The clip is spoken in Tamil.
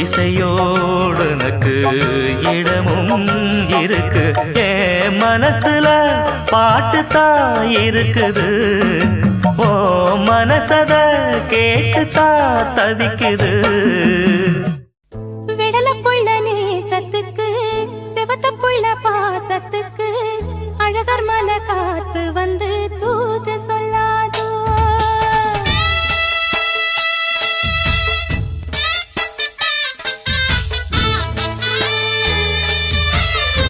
இசையோடு எனக்கு இடமும் இருக்கு. ஏ மனசுல பாட்டுத்தான் இருக்குது. ஓ மனசத கேட்டுத்தான் தவிக்குது. விடல புள்ள நேசத்துக்கு செவத்த புள்ள பாசத்துக்கு